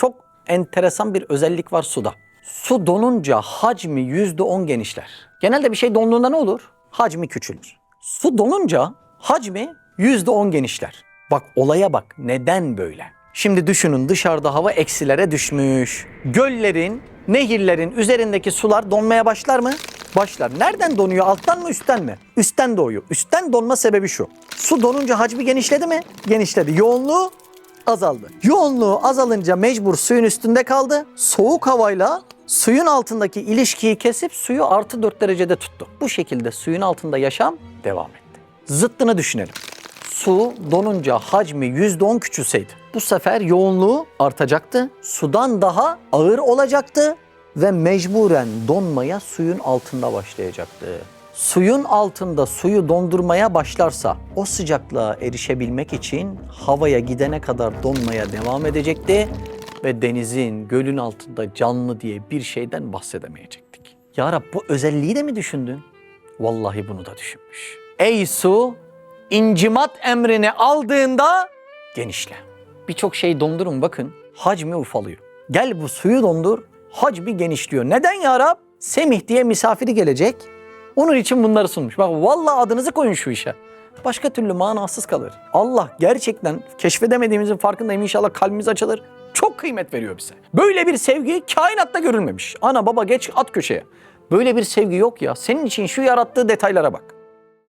çok enteresan bir özellik var suda. Su donunca hacmi yüzde on genişler. Genelde bir şey donduğunda ne olur? Hacmi küçülür. Su donunca hacmi yüzde on genişler. Bak olaya bak neden böyle? Şimdi düşünün dışarıda hava eksilere düşmüş. Göllerin, nehirlerin üzerindeki sular donmaya başlar mı? Başlar. Nereden donuyor? Alttan mı üstten mi? Üstten doğuyor. Üstten donma sebebi şu. Su donunca hacmi genişledi mi? Genişledi. Yoğunluğu azaldı. Yoğunluğu azalınca mecbur suyun üstünde kaldı. Soğuk havayla suyun altındaki ilişkiyi kesip suyu artı 4 derecede tuttu. Bu şekilde suyun altında yaşam devam etti. Zıttını düşünelim. Su donunca hacmi %10 küçülseydi bu sefer yoğunluğu artacaktı. Sudan daha ağır olacaktı ve mecburen donmaya suyun altında başlayacaktı. Suyun altında suyu dondurmaya başlarsa o sıcaklığa erişebilmek için havaya gidene kadar donmaya devam edecekti ve denizin, gölün altında canlı diye bir şeyden bahsedemeyecektik. Ya Rab bu özelliği de mi düşündün? Vallahi bunu da düşünmüş. Ey su, incimat emrini aldığında genişle. Birçok şey dondurun bakın hacmi ufalıyor. Gel bu suyu dondur hacmi genişliyor. Neden ya Rab? Semih diye misafiri gelecek. Onun için bunları sunmuş. Bak vallahi adınızı koyun şu işe. Başka türlü manasız kalır. Allah gerçekten keşfedemediğimizin farkındayım. İnşallah kalbimiz açılır. Çok kıymet veriyor bize. Böyle bir sevgi kainatta görülmemiş. Ana baba geç at köşeye. Böyle bir sevgi yok ya. Senin için şu yarattığı detaylara bak.